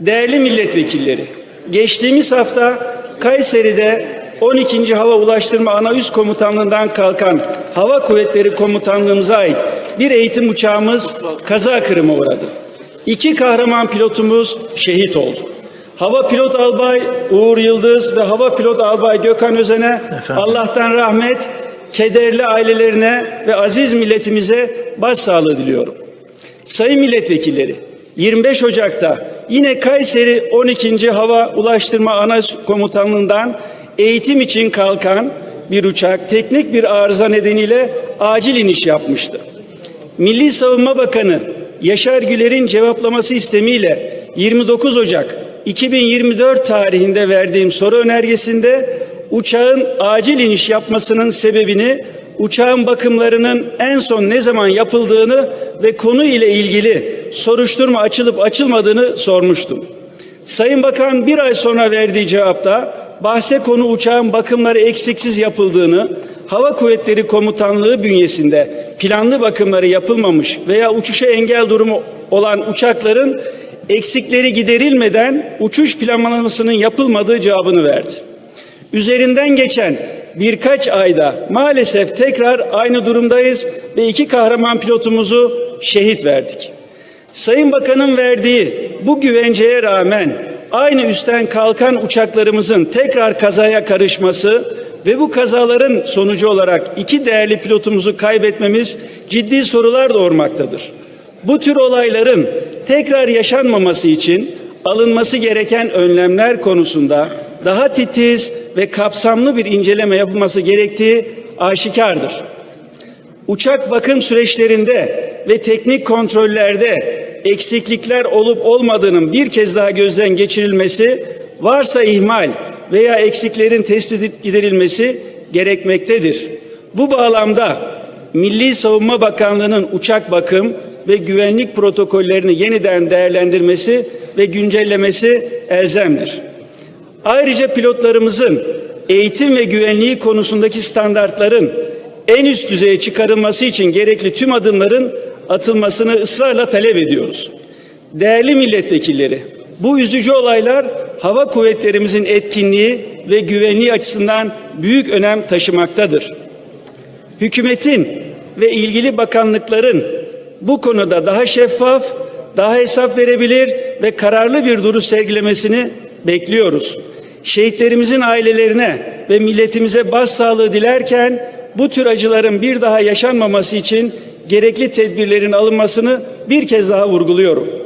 Değerli milletvekilleri, geçtiğimiz hafta Kayseri'de 12. Hava Ulaştırma Ana Üst Komutanlığı'ndan kalkan Hava Kuvvetleri Komutanlığımıza ait bir eğitim uçağımız kaza kırımı uğradı. İki kahraman pilotumuz şehit oldu. Hava pilot albay Uğur Yıldız ve hava pilot albay Gökhan Özen'e Allah'tan rahmet, kederli ailelerine ve aziz milletimize başsağlığı diliyorum. Sayın milletvekilleri, 25 Ocak'ta yine Kayseri 12. Hava Ulaştırma Ana Komutanlığı'ndan eğitim için kalkan bir uçak teknik bir arıza nedeniyle acil iniş yapmıştı. Milli Savunma Bakanı Yaşar Güler'in cevaplaması istemiyle 29 Ocak 2024 tarihinde verdiğim soru önergesinde uçağın acil iniş yapmasının sebebini uçağın bakımlarının en son ne zaman yapıldığını ve konu ile ilgili soruşturma açılıp açılmadığını sormuştum. Sayın Bakan bir ay sonra verdiği cevapta bahse konu uçağın bakımları eksiksiz yapıldığını, Hava Kuvvetleri Komutanlığı bünyesinde planlı bakımları yapılmamış veya uçuşa engel durumu olan uçakların eksikleri giderilmeden uçuş planlamasının yapılmadığı cevabını verdi. Üzerinden geçen birkaç ayda maalesef tekrar aynı durumdayız ve iki kahraman pilotumuzu şehit verdik. Sayın Bakan'ın verdiği bu güvenceye rağmen aynı üstten kalkan uçaklarımızın tekrar kazaya karışması ve bu kazaların sonucu olarak iki değerli pilotumuzu kaybetmemiz ciddi sorular doğurmaktadır. Bu tür olayların tekrar yaşanmaması için alınması gereken önlemler konusunda daha titiz ve kapsamlı bir inceleme yapılması gerektiği aşikardır. Uçak bakım süreçlerinde ve teknik kontrollerde eksiklikler olup olmadığının bir kez daha gözden geçirilmesi, varsa ihmal veya eksiklerin tespit giderilmesi gerekmektedir. Bu bağlamda Milli Savunma Bakanlığı'nın uçak bakım ve güvenlik protokollerini yeniden değerlendirmesi ve güncellemesi elzemdir. Ayrıca pilotlarımızın eğitim ve güvenliği konusundaki standartların en üst düzeye çıkarılması için gerekli tüm adımların atılmasını ısrarla talep ediyoruz. Değerli milletvekilleri, bu üzücü olaylar hava kuvvetlerimizin etkinliği ve güvenliği açısından büyük önem taşımaktadır. Hükümetin ve ilgili bakanlıkların bu konuda daha şeffaf, daha hesap verebilir ve kararlı bir duruş sergilemesini bekliyoruz. Şehitlerimizin ailelerine ve milletimize başsağlığı dilerken bu tür acıların bir daha yaşanmaması için gerekli tedbirlerin alınmasını bir kez daha vurguluyorum.